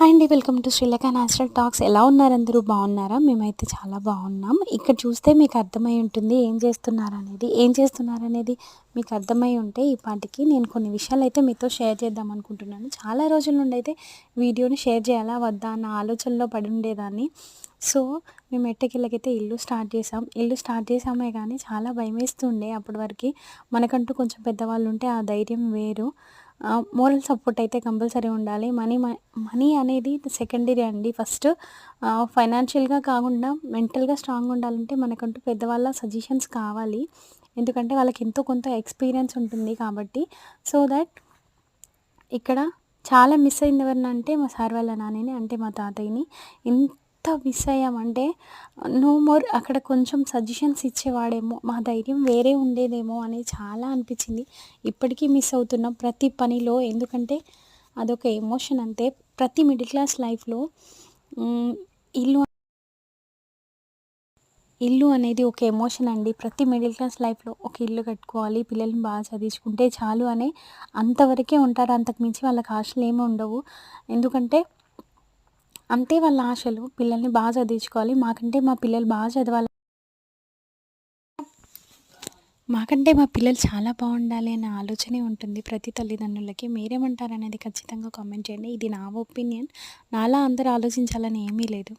Hi అండి welcome to Srilaka natural talks. ఎలా ఉన్నారు అందరూ? బాగున్నారా? మేమైతే చాలా బాగున్నాం. ఇక్కడ చూస్తే మీకు అర్థమై ఉంటుంది ఏం చేస్తున్నారనేది ఏం చేస్తున్నారు అనేది మీకు అర్థమై ఉంటే ఈ పాటికి నేను కొన్ని విషయాలు అయితే మీతో షేర్ చేద్దాం అనుకుంటున్నాను. చాలా రోజుల నుండి అయితే వీడియోని షేర్ చేయాలా? వద్దా? అన్న ఆలోచనలో పడి ఉండేదాన్ని. సో మేము ఎట్టకెళ్ళకైతే ఇల్లు స్టార్ట్ చేసాం ఇల్లు స్టార్ట్ చేసామే కానీ చాలా భయం వేస్తుండే అప్పటి వరకు. మనకంటూ కొంచెం పెద్దవాళ్ళు ఉంటే ఆ ధైర్యం వేరు. మోరల్ సపోర్ట్ అయితే కంపల్సరీ ఉండాలి. మనీ మనీ అనేది సెకండరీ అండి. ఫస్ట్ ఫైనాన్షియల్గా కాకుండా మెంటల్గా స్ట్రాంగ్ ఉండాలంటే మనకంటూ పెద్దవాళ్ళ సజెషన్స్ కావాలి. ఎందుకంటే వాళ్ళకి ఎంతో కొంత ఎక్స్పీరియన్స్ ఉంటుంది కాబట్టి. సో దట్ ఇక్కడ చాలా మిస్ అయింది ఎవరినంటే మా సార్ వాళ్ళ నాన్నని అంటే మా తాతయ్యని. మిస్ అయ్యామంటే నో మోర్ అక్కడ కొంచెం సజెషన్స్ ఇచ్చేవాడేమో మా ధైర్యం వేరే ఉండేదేమో అని చాలా అనిపించింది. ఇప్పటికీ మిస్ అవుతున్నాం ప్రతి పనిలో ఎందుకంటే అదొక ఎమోషన్ అంతే. ప్రతి మిడిల్ క్లాస్ లైఫ్లో ఇల్లు ఇల్లు అనేది ఒక ఎమోషన్ అండి. ప్రతి మిడిల్ క్లాస్ లైఫ్లో ఒక ఇల్లు కట్టుకోవాలి పిల్లల్ని బాగా చదివించుకుంటే చాలు అనే అంతవరకే ఉంటారు. అంతకు మించి వాళ్ళకి ఆశలు ఏమి ఉండవు. ఎందుకంటే అంతే వాళ్ళ ఆశలు. పిల్లల్ని బాగా చదివించుకోవాలి. మాకంటే మా పిల్లలు బాగా చదవాలి. మాకంటే మా పిల్లలు చాలా బాగుండాలి అనే ఆలోచనే ఉంటుంది ప్రతి తల్లిదండ్రులకి. మీరేమంటారు అనేది ఖచ్చితంగా కామెంట్ చేయండి. ఇది నా ఒపీనియన్. నాలా అందరూ ఆలోచించాలని ఏమీ లేదు.